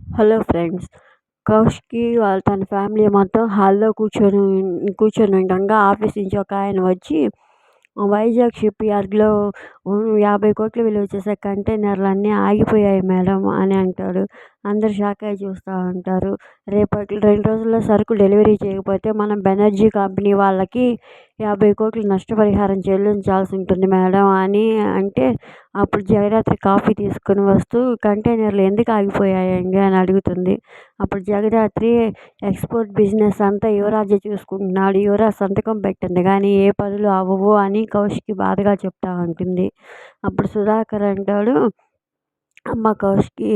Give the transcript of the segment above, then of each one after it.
Hello friends Kaushiki వాళ్ళ తన family మొత్తం హాల్లో కూర్చొని కూర్చొని ఉండగా ఆఫీస్ నుంచి ఒక ఆయన వచ్చి వైజాగ్ షిప్ యార్డ్లో యాభై కోట్లు విలువ చేసే కంటైనర్లు అన్నీ ఆగిపోయాయి మేడం అని అంటాడు. అందరు షాక్ అయ్యి చూస్తూ ఉంటారు. రేపటి రెండు రోజుల్లో సరుకు డెలివరీ చేయకపోతే మనం బెనర్జీ కంపెనీ వాళ్ళకి యాభై కోట్లు నష్టపరిహారం చెల్లించాల్సి ఉంటుంది మేడం అని అంటే అప్పుడు జగదాత్రి కాఫీ తీసుకొని వస్తూ కంటైనర్లు ఎందుకు ఆగిపోయాయండి? అని అడుగుతుంది. అప్పుడు జగదాత్రి ఎక్స్పోర్ట్ బిజినెస్ అంతా యువరాజే చూసుకుంటున్నాడు. యువరాజ్ సంతకం పెట్టింది కానీ ఏ పనులు అవ్వవు అని కౌశికి బాధగా చెప్తా ఉంటుంది. అప్పుడు సుధాకర్ అంటాడు అమ్మ కౌశికి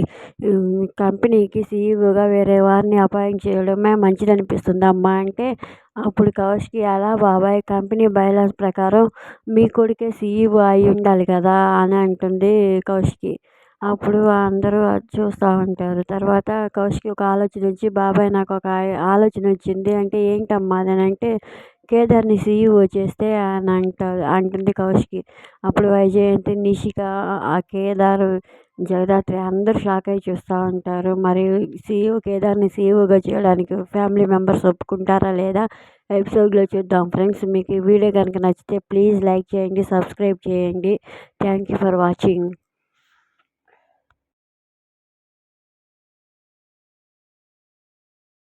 కంపెనీకి సీఈఓగా వేరే వారిని అపాయింట్ చేయడమే మంచిది అనిపిస్తుంది అమ్మ అంటే అప్పుడు కౌశికి అలా బాబాయ్ కంపెనీ బైలాస్ ప్రకారం మీ కొడుకే సీఈఓ అయి ఉండాలి కదా అని అంటుంది కౌశికి. అప్పుడు అందరూ అది చూస్తూ ఉంటారు. తర్వాత కౌశికి ఒక ఆలోచన వచ్చి బాబాయ్ నాకు ఒక ఆలోచన వచ్చింది. అంటే ఏంటమ్మా అని అంటే కేదార్ని సీఈఓ చేస్తే అని అంటారు అంటుంది కౌశికి అప్పుడు వైజయంతి నిషిక ఆ కేదార్ జగదాత్రి అందరూ షాక్ అయ్యి చూస్తూ ఉంటారు. మరియు సీఈఓ కేదార్ని సీఈఓగా చేయడానికి ఫ్యామిలీ మెంబర్స్ ఒప్పుకుంటారా లేదా ఎపిసోడ్లో చూద్దాం. ఫ్రెండ్స్ మీకు ఈ వీడియో కనుక నచ్చితే ప్లీజ్ లైక్ చేయండి సబ్స్క్రైబ్ చేయండి. Thank you for watching.